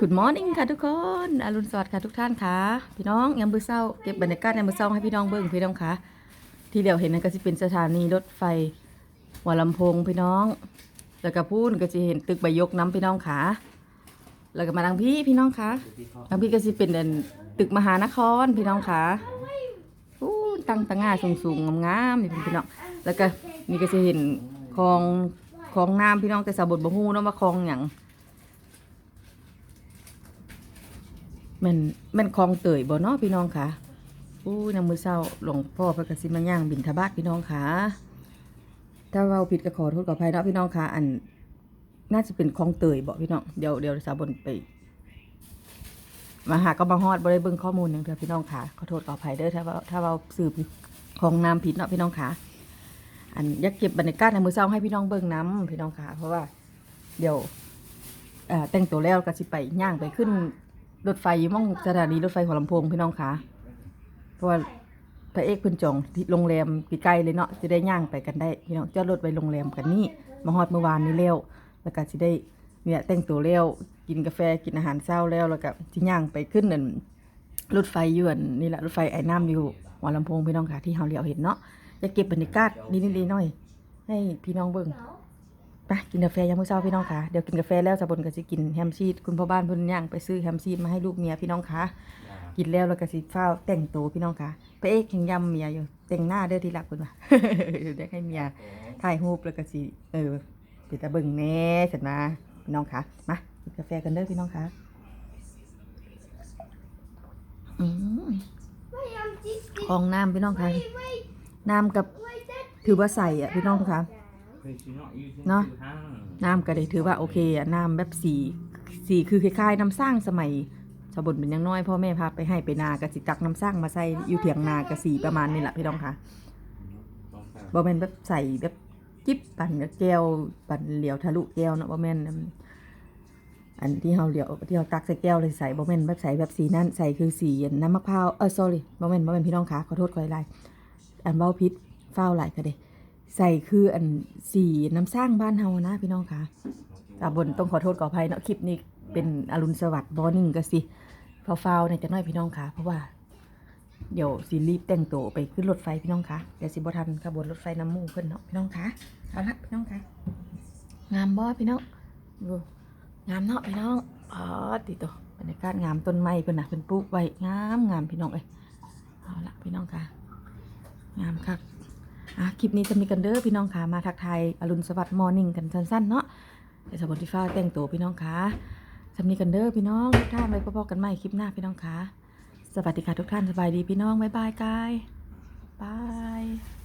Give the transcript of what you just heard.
Good morning ค่ะทุกคนอรุณสวัสดิ์ค่ะทุกท่านค่ะ พี่น้องยามมื้อเช้าเก็บบรรยากาศยามมื้อเช้าให้พี่น้องเบิ่งพี่น้องค่ะ ที่เดียวเห็นนั่นก็สิเป็นสถานีรถไฟหัวลำโพงพี่น้อง แล้วก็พูนก็จะเห็นตึกใบยกน้ำพี่น้องค่ะ แล้วก็มาทางพี่พี่น้องค่ะทางพี่ก็สิเป็นตึกมหานครพี่น้องค่ะพูนตั้งตะง่าสูงๆงามๆนี่พี่น้อง แล้วก็นี่ก็จะเห็นคลองคลองน้ำพี่น้องแต่สาวบทบ่ฮู้เนาะว่าคลองหยัง มันมันคลองเตยบ่เนาะพี่น้องค่ะอู้ยามมื้อเช้าหลวงพ่อพระกสิมาย่างบินทบาทพี่น้องค่ะถ้าเราผิดก็ขอโทษขออภัยเนาะพี่น้องค่ะอัน น่าจะเป็นคลองเตยบ่พี่น้องเดี๋ยวเดี๋ยวสาวบนไปมาหาก็มาฮอดบ่ได้เบิ่งข้อมูลหยังเด้อพี่น้องค่ะขอโทษขออภัยเด้อถ้าว่าถ้าเราสืบของน้ำผิดเนาะพี่น้องค่ะ อันอยากเก็บบรรยากาศในมือเช้าให้พี่น้องเบิ่งน้ำพี่น้องค่ะ เพราะว่า เดี๋ยวเอ่อแต่งตัวแล้วก็สิไปย่างไปขึ้น รถไฟอยู่หมองสถานีรถไฟหัวลำโพงพี่น้องคะเพราะว่าพระเอกเพิ่นจองที่โรงแรมใกล้ๆเลยเนาะจะได้ย่างไปกันได้พี่น้องจอดรถไว้โรงแรมกันนี่มาฮอดเมื่อวานนี้แล้วแล้วก็สิได้เนี่ยแต่งตัวแล้วกินกาแฟกินอาหารเช้าแล้วแล้วก็สิย่างไปขึ้นนั่นรถไฟยวนนี่แหละรถไฟไอ้น้ำอยู่หัวลำโพงพี่น้องค่ะที่เฮาเลียวเห็นเนาะจะเก็บบรรยากาศนิดๆหน่อยๆให้พี่น้องเบิ่ง ไปกินกาแฟยามมื้อเช้าพี่น้องค่ะเดี๋ยวกินกาแฟแล้วสะบนก็สิกินแฮมชีสคุณพ่อบ้านเพิ่นย่างไปซื้อแฮมชีสมาให้ลูกเมียพี่น้องค่ะกินแล้วแล้วก็สิฟ้าวแต่งตัวพี่น้องค่ะพระเอกยังยำเมียอยู่แต่งหน้าเด้อที่รักเพิ่นว่าเดี๋ยวได้ให้เมียถ่ายรูปแล้วก็สิเออไปตะเบิ่งแหน่ซั่นนะพี่น้องค่ะมากินกาแฟกันเด้อพี่น้องค่ะอืมของน้ำพี่น้องค่ะน้ำกับถือว่าใส่อะพี่น้องค่ะ เนาะน้ำก็ได้ถือว่าโอเคอะน้ำแบบสีสีคือคล้ายๆน้ำสร้างสมัยสบุนเป็นอยังน้อยพ่อแม่พาไปให้ไปนากะสิตักน้ำสร้างมาใส่อยู่เถียงนากะสีประมาณนี้แหละพี่น้องค่ะบ่แม่นแบบใส่แบบจิ๊บปั่นกับแก้วปั่นเหลียวทะลุแก้วเนาะบ่แม่นอันอันที่เฮาเหลียวที่เฮาตักใส่แก้วเลยใส่บ่แม่นแบบใส่แบบสีนั้นใส่คือสีอันน้ำมะพร้าวเออ sorry บ่แม่นบ่แม่นพี่น้องค่ะขอโทษขอหลายอันเว้าผิดฟ้าวหลายก็เด้ ใส่คืออันสีน้ำสร้างบ้านเฮานะพี่น้องคะอ่าบนต้องขอโทษขออภัยเนาะคลิปนี้เป็นอรุณสวัสดิ์บอนิ่งก็สิฟาวๆเนี่ยจะน้อยพี่น้องคะเพราะว่า เดี๋ยวสิรีบแต่งตัวไปขึ้นรถไฟพี่น้องคะเดี๋ยวสิบ่ทันขบวนรถไฟน้ำหมู่เพิ่นเนาะพี่น้องคะเอาละพี่น้องคะงามบ่พี่น้องดูงามเนาะพี่น้องอ๋อติโตบรรยากาศงามต้นไม้เพิ่นน่ะเพิ่นปลูกไว้งามงามพี่น้องเอ้ยเอาละพี่น้องคะงามคัก อะคลิปนี้จะมีกันเด้อพี่น้องคะมาทักทายอรุณสวัสดิ์มอร์นิ่งกันสั้นๆเนาะเดี๋ยวสวัสดีฟ้าแต่งตัวพี่น้องคะจะมีกันเด้อพี่น้องทุกท่านไว้พบกันใหม่คลิปหน้าพี่น้องคะสวัสดีค่ะทุกท่านสบายดีพี่น้องบ๊ายบายกายบาย